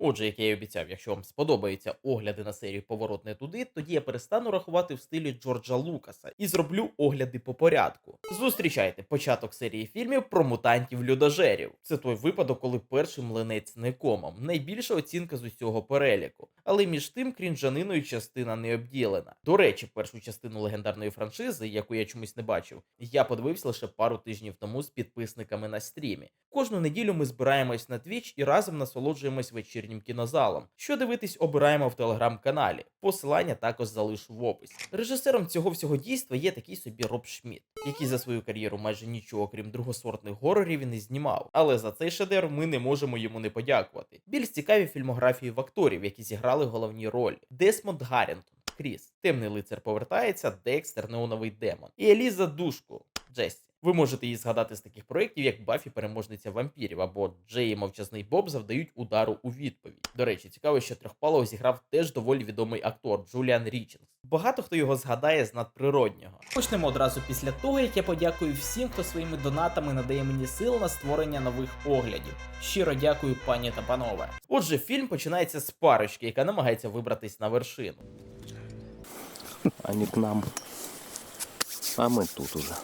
Отже, як я й обіцяв, якщо вам сподобаються огляди на серію Поворот не туди, тоді я перестану рахувати в стилі Джорджа Лукаса і зроблю огляди по порядку. Зустрічайте початок серії фільмів про мутантів людожерів. Це той випадок, коли перший млинець не комом. Найбільша оцінка з усього переліку. Але між тим крінжаниною частина не обділена. До речі, першу частину легендарної франшизи, яку я чомусь не бачив, я подивився лише пару тижнів тому з підписниками на стрімі. Кожну неділю ми збираємось на Twitch і разом насолоджуємось вечірнім кінозалом. Що дивитись, обираємо в телеграм-каналі. Посилання також залишу в описі. Режисером цього всього дійства є такий собі Роб Шмідт, який за свою кар'єру майже нічого, крім другосортних горорів, не знімав. Але за цей шедевр ми не можемо йому не подякувати. Більш цікаві фільмографії в акторів, які зіграли головні ролі: Десмонд Гаррінтон, Кріс, Темний лицар повертається, Декстер, Неоновий демон і Еліза Душко, Джесті. Ви можете її згадати з таких проєктів, як Бафі переможниця вампірів або Джей і мовчазний Боб завдають удару у відповідь. До речі, цікаво, що трьохпалого зіграв теж доволі відомий актор Джуліан Річардс. Багато хто його згадає з надприроднього. Почнемо одразу після того, як я подякую всім, хто своїми донатами надає мені сил на створення нових оглядів. Щиро дякую, пані та панове. Отже, фільм починається з парочки, яка намагається вибратись на вершину. Они к нам. А мы тут уже.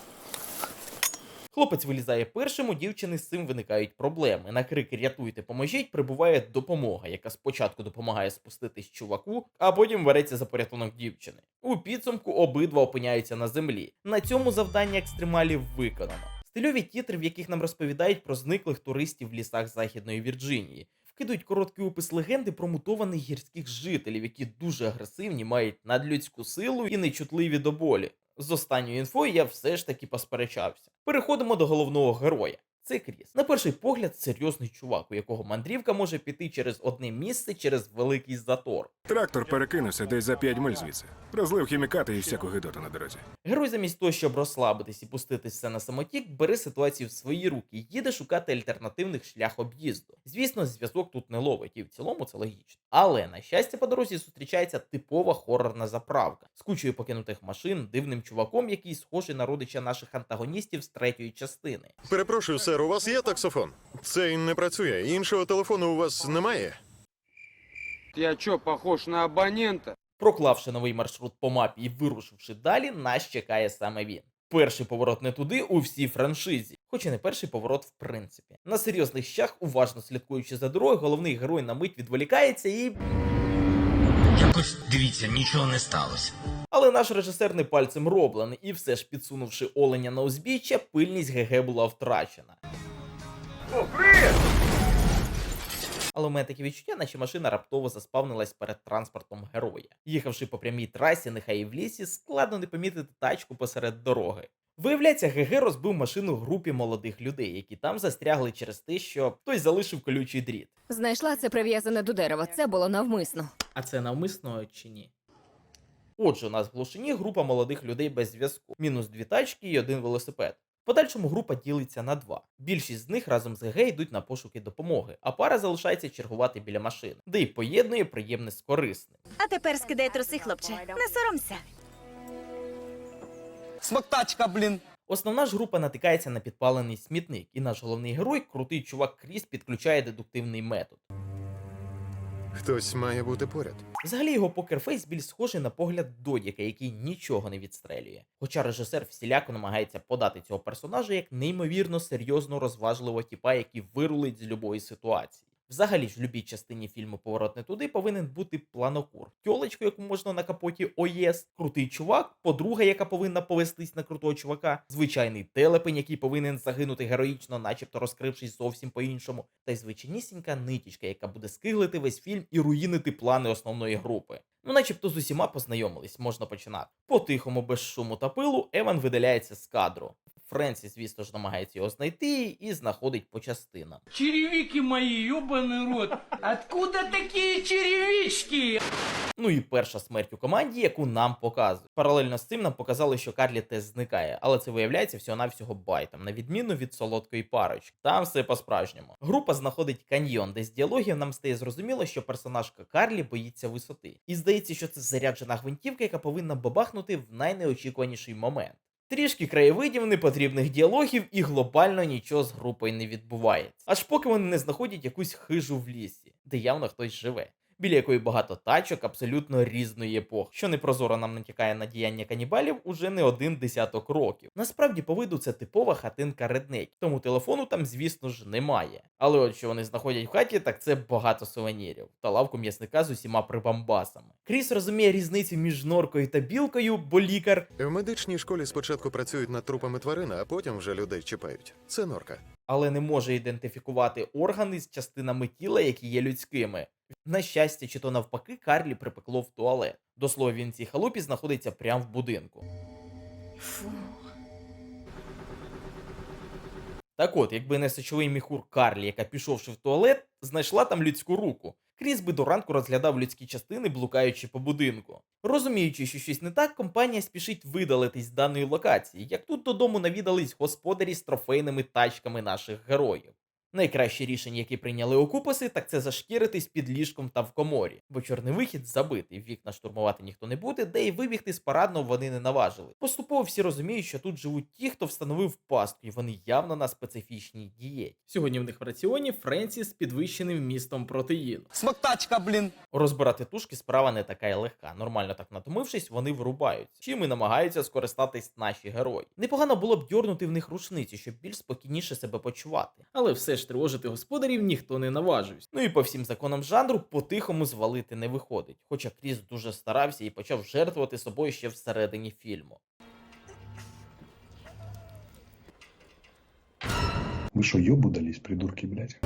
Хлопець вилізає першим, у дівчини з цим виникають проблеми. На крики рятуйте, поможіть, прибуває допомога, яка спочатку допомагає спуститись чуваку, а потім береться за порятунок дівчини. У підсумку обидва опиняються на землі. На цьому завдання екстремалів виконано. Стильові тітри, в яких нам розповідають про зниклих туристів в лісах Західної Вірджинії. Вкидують короткий опис легенди про мутованих гірських жителів, які дуже агресивні, мають надлюдську силу і нечутливі до болі. З останньою інфою я все ж таки посперечався. Переходимо до головного героя. Це Кріс. На перший погляд, серйозний чувак, у якого мандрівка може піти через одне місце через великий затор. Трактор перекинувся десь за 5 миль звідси. Розлив хімікати і всяку гидоту на дорозі. Герой, замість того, щоб розслабитись і пуститися на самотік, бере ситуацію в свої руки і їде шукати альтернативних шлях об'їзду. Звісно, зв'язок тут не ловить, і в цілому це логічно. Але на щастя, по дорозі зустрічається типова хорорна заправка з кучою покинутих машин, дивним чуваком, який схожий на родича наших антагоністів з третьої частини. Перепрошую, сер, у вас є таксофон? Цей не працює. Іншого телефону у вас немає? Я чё, похож на абонента? Проклавши новий маршрут по мапі і вирушивши далі, нас чекає саме він. Перший поворот не туди у всій франшизі, хоч і не перший поворот в принципі. На серйозних щах, уважно слідкуючи за дорогою, головний герой на мить відволікається і. Якось дивіться, нічого не сталося. Але наш режисер не пальцем роблений, і все ж підсунувши оленя на узбіччя, пильність ГГ була втрачена. Але у мене таке відчуття, наче машина раптово заспавнилась перед транспортом героя. Їхавши по прямій трасі, нехай і в лісі, складно не помітити тачку посеред дороги. Виявляється, ГГ розбив машину групі молодих людей, які там застрягли через те, що хтось залишив колючий дріт. Знайшла це прив'язане до дерева. Це було навмисно. А це навмисно чи ні? Отже, у нас в глушині група молодих людей без зв'язку, мінус дві тачки і один велосипед. В подальшому група ділиться на два. Більшість з них разом з ГГ йдуть на пошуки допомоги, а пара залишається чергувати біля машини, де й поєднує приємне з корисним. А тепер скидай труси, хлопче. Не соромся. Смоктачка, блін. Основна ж група натикається на підпалений смітник, і наш головний герой, крутий чувак Кріс, підключає дедуктивний метод. Хтось має бути поряд. Взагалі його покерфейс більш схожий на погляд Додіка, який нічого не відстрелює. Хоча режисер всіляко намагається подати цього персонажа як неймовірно серйозно розважливого тіпа, який вирулить з любої ситуації. Взагалі ж в любій частині фільму Поворот не туди повинен бути планокур, тьолечку, яку можна на капоті ОЄС, крутий чувак, подруга, яка повинна повестись на крутого чувака, звичайний телепень, який повинен загинути героїчно, начебто розкрившись зовсім по-іншому, та й звичайнісінька нитічка, яка буде скиглити весь фільм і руїнити плани основної групи. Ну, начебто з усіма познайомились, можна починати. По-тихому, без шуму та пилу, Еван видаляється з кадру. Френсі, звісно ж, намагається його знайти і знаходить по частинам. Черевики мои, ёбаный рот. Откуда такие черевички? Ну і перша смерть у команді, яку нам показують. Паралельно з цим нам показали, що Карлі теж зникає, але це виявляється всього-навсього байтом, на відміну від солодкої парочки. Там все по-справжньому. Група знаходить каньйон, де з діалогів нам стає зрозуміло, що персонажка Карлі боїться висоти. І здається, що це заряджена гвинтівка, яка повинна бабахнути в найнеочікуваніший момент. Трішки краєвидів, непотрібних діалогів, і глобально нічого з групою не відбувається. Аж поки вони не знаходять якусь хижу в лісі. де явно хтось живе. Біля якої багато тачок абсолютно різної епохи, що непрозоро нам натякає на діяння канібалів уже не один десяток років. Насправді, по виду це типова хатинка реднек, тому телефону там, звісно ж, немає. Але от що вони знаходять в хаті, так це багато сувенірів та лавку м'ясника з усіма прибамбасами. Кріс розуміє різницю між норкою та білкою, бо лікар В медичній школі спочатку працюють над трупами тварин, а потім вже людей чіпають. Це норка. але не може ідентифікувати органи з частинами тіла, які є людськими. На щастя, чи то навпаки, Карлі припекло в туалет. До слова, він цій халупі знаходиться прямо в будинку. Так от, якби не сечовий міхур Карлі, яка пішовши в туалет, знайшла там людську руку. Кріс би до ранку розглядав людські частини, блукаючи по будинку. Розуміючи, що щось не так, компанія спішить видалитись з даної локації, як тут додому навідались господарі з трофейними тачками наших героїв. Найкраще рішення, яке прийняли окупаси, так це зашкіритись під ліжком та в коморі, бо чорний вихід забитий, вікна штурмувати ніхто не буде, де й вибігти з парадного вони не наважили. Поступово всі розуміють, що тут живуть ті, хто встановив пастку, і вони явно на специфічній дієті. Сьогодні в них в раціоні Френсі з підвищеним вмістом протеїну. Смоктачка, блін. Розбирати тушки справа не така й легка. Нормально так натомившись, вони вирубаються. Чим і намагаються скористатись наші герої. Непогано було б дьорнути в них рушниці, щоб більш спокійніше себе почувати. Але все ж тривожити господарів ніхто не наважився. Ну і по всім законам жанру по-тихому звалити не виходить. Хоча Кріс дуже старався і почав жертвувати собою ще всередині фільму. Ви що, йобу дались, придурки, блядь?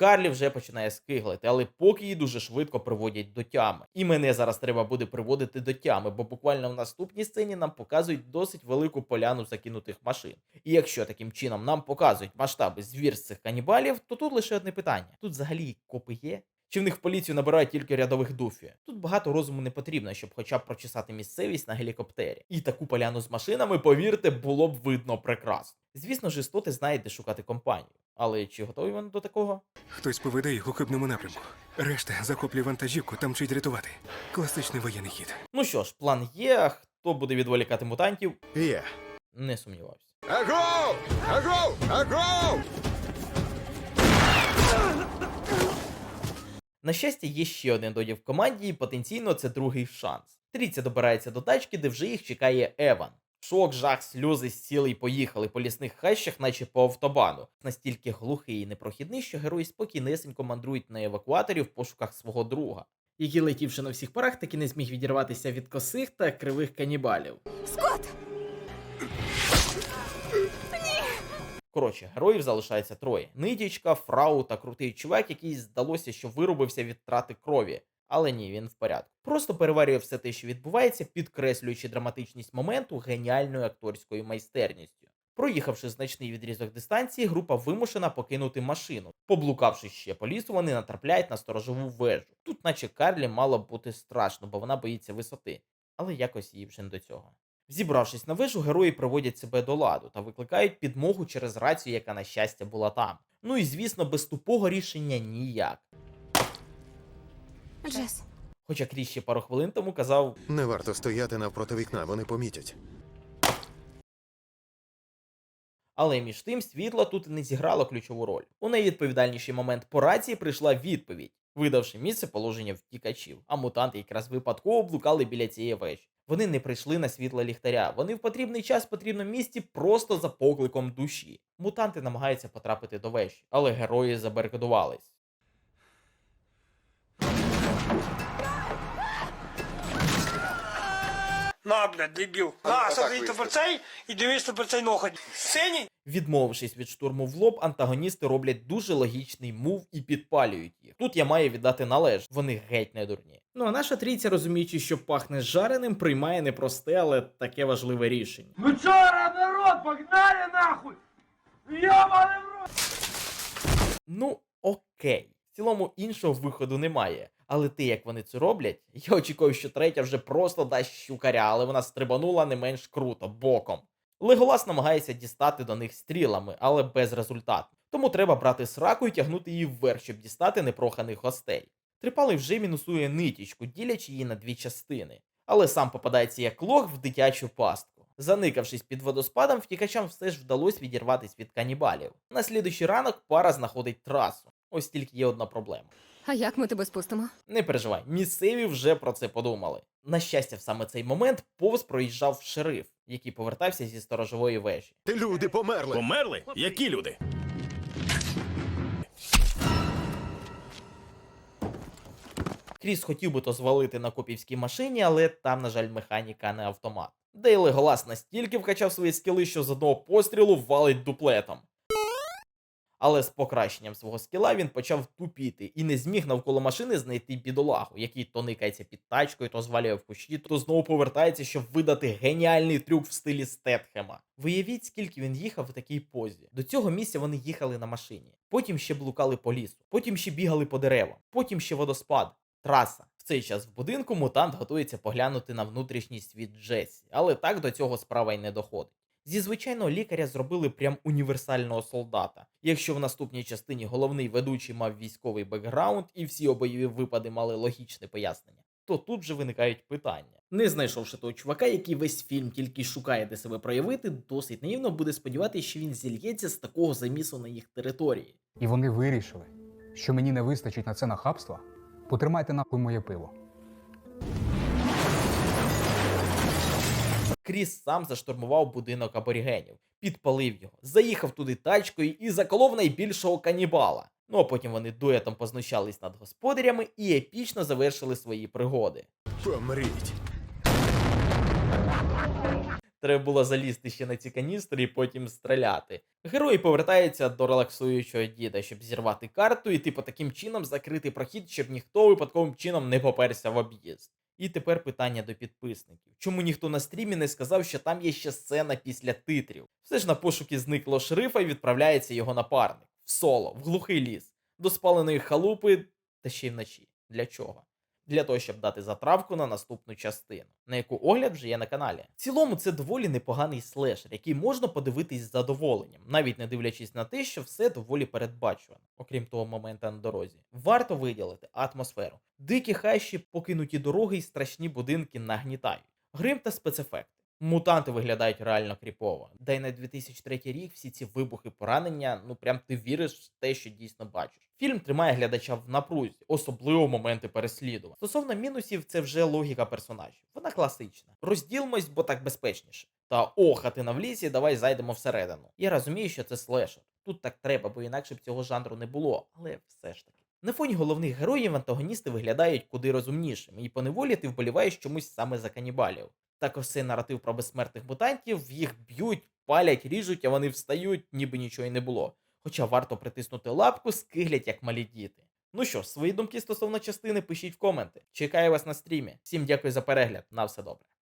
Карлі вже починає скиглити, але поки її дуже швидко приводять до тями. І мене зараз треба буде приводити до тями, бо буквально в наступній сцені нам показують досить велику поляну закинутих машин. І якщо таким чином нам показують масштаби звірств цих канібалів, то тут лише одне питання: тут взагалі копи є? Чи в них в поліцію набирають тільки рядових дуфі? Тут багато розуму не потрібно, щоб хоча б прочесати місцевість на гелікоптері. І таку поляну з машинами, повірте, було б видно прекрасно. Звісно ж, істоти знають, де шукати компанію. Але чи готові вони до такого? Хтось поведе їх у хибному напрямку. Решта захоплює вантажівку та мчить рятувати. Класичний воєнний хід. Ну що ж, план є. Хто буде відволікати мутантів? Є. Не сумнівався. Аго! Аго! Аго! На щастя, є ще один додів в команді, і потенційно це другий шанс. Трійця добирається до тачки, де вже їх чекає Еван. Шок, жах, сльози, сіли й поїхали по лісних хащах, наче по автобану. Настільки глухий і непрохідний, що герої спокійнесенько мандрують на евакуаторі в пошуках свого друга. Який летівши на всіх парах, таки не зміг відірватися від косих та кривих канібалів. Скот! Коротше, героїв залишається троє: нидічка, фрау та крутий чувак, який здалося, що вирубився від трати крові. Але ні, він в порядку. Просто переварює все те, що відбувається, підкреслюючи драматичність моменту геніальною акторською майстерністю. Проїхавши значний відрізок дистанції, група вимушена покинути машину. Поблукавши ще по лісу, вони натрапляють на сторожову вежу. Тут, наче Карлі, мало бути страшно, бо вона боїться висоти, але якось їй вже не до цього. Зібравшись на вежу, герої приводять себе до ладу та викликають підмогу через рацію, яка, на щастя, була там. Ну і звісно, без тупого рішення ніяк. Джес. Хоча Кріс ще пару хвилин тому казав, Не варто стояти навпроти вікна, вони помітять. але між тим світло тут не зіграло ключову роль. У найвідповідальніший момент по рації прийшла відповідь, видавши місце положення втікачів. А мутанти якраз випадково блукали біля цієї вежі. Вони не прийшли на світло ліхтаря. Вони в потрібний час в потрібному місці просто за покликом душі. Мутанти намагаються потрапити до вежі, але герої забарикадувались. На, блядь, дебіл. На, смотри, тепер цей і дивись тепер цей ноготь. Синій? Відмовившись від штурму в лоб, антагоністи роблять дуже логічний мув і підпалюють їх. Тут я маю віддати належ, вони геть не дурні. Ну а наша трійця, розуміючи, що пахне жареним, приймає непросте, але таке важливе рішення. Ну чо, народ, погнали нахуй! Йобаний в рот! Ну, окей. В цілому іншого виходу немає. Але те, як вони це роблять, я очікую, що третя вже просто дасть щукаря, але вона стрибанула не менш круто, боком. Леголас намагається дістати до них стрілами, але безрезультатно. Тому треба брати сраку і тягнути її вверх, щоб дістати непроханих гостей. Трипалий вже мінусує нитічку, ділячи її на дві частини, але сам попадається як лох в дитячу пастку. Заникавшись під водоспадом, втікачам все ж вдалося відірватися від канібалів. На слідуючий ранок пара знаходить трасу. Ось тільки є одна проблема. А як ми тебе спустимо? Не переживай, місцеві вже про це подумали. На щастя, в саме цей момент повз проїжджав шериф, який повертався зі сторожової вежі. Люди померли. Померли? Які люди? Кріс хотів би то звалити на копівській машині, але там, на жаль, механіка не автомат. Дейле Голас настільки вкачав свої скіли, що з одного пострілу валить дуплетом. Але з покращенням свого скіла він почав тупіти і не зміг навколо машини знайти бідолагу, який то никається під тачкою, то звалює в кущі, то знову повертається, щоб видати геніальний трюк в стилі Стетхема. Виявіть, скільки він їхав в такій позі. До цього місця вони їхали на машині. Потім ще блукали по лісу, потім ще бігали по деревам, потім ще водоспад. Траса. В цей час в будинку мутант готується поглянути на внутрішній світ Джесі, але так до цього справа й не доходить. Зі звичайного лікаря зробили прям універсального солдата. Якщо в наступній частині головний ведучий мав військовий бекграунд і всі обойові випади мали логічне пояснення, то тут же виникають питання. Не знайшовши того чувака, який весь фільм тільки шукає де себе проявити, досить наївно буде сподіватися, що він зільється з такого замісу на їх території. І вони вирішили, що мені не вистачить на це нахабства. Потримайте нахуй моє пиво. Кріс сам заштурмував будинок аборігенів, підпалив його, заїхав туди тачкою і заколов найбільшого канібала. Ну а потім вони дуетом познущались над господарями і епічно завершили свої пригоди. Помріть. Треба було залізти ще на ці каністри і потім стріляти. Герої повертаються до релаксуючого діда, щоб зірвати карту і типу таким чином закрити прохід, щоб ніхто випадковим чином не поперся в об'їзд. І тепер питання до підписників. Чому ніхто на стрімі не сказав, що там є ще сцена після титрів? Все ж на пошуки зникло шрифа і відправляється його напарник в соло, в глухий ліс, до спаленої халупи та ще й вночі. Для чого? Для того, щоб дати затравку на наступну частину, на яку огляд вже є на каналі. В цілому це доволі непоганий слешер, який можна подивитись з задоволенням, навіть не дивлячись на те, що все доволі передбачувано, окрім того моменту на дорозі. Варто виділити атмосферу. Дикі хащі, покинуті дороги і страшні будинки нагнітають. Грим та спецефекти. Мутанти виглядають реально кріпово. Да й на 2003 рік всі ці вибухи поранення, ну прям ти віриш в те, що дійсно бачиш. Фільм тримає глядача в напрузі, особливо моменти переслідувань. Стосовно мінусів, це вже логіка персонажів. Вона класична. Розділмось, бо так безпечніше. Та охати на в лісі, давай зайдемо всередину. Я розумію, що це слешер. Тут так треба, бо інакше б цього жанру не було, але все ж таки. На фоні головних героїв антагоністи виглядають куди розумнішими, і поневолі ти вболіваєш чомусь саме за канібалів. Також цей наратив про безсмертних мутантів, їх б'ють, палять, ріжуть, а вони встають, ніби нічого й не було. Хоча варто притиснути лапку, скиглять як малі діти. Ну що свої думки стосовно частини пишіть в коменти. Чекаю вас на стрімі. Всім дякую за перегляд. На все добре.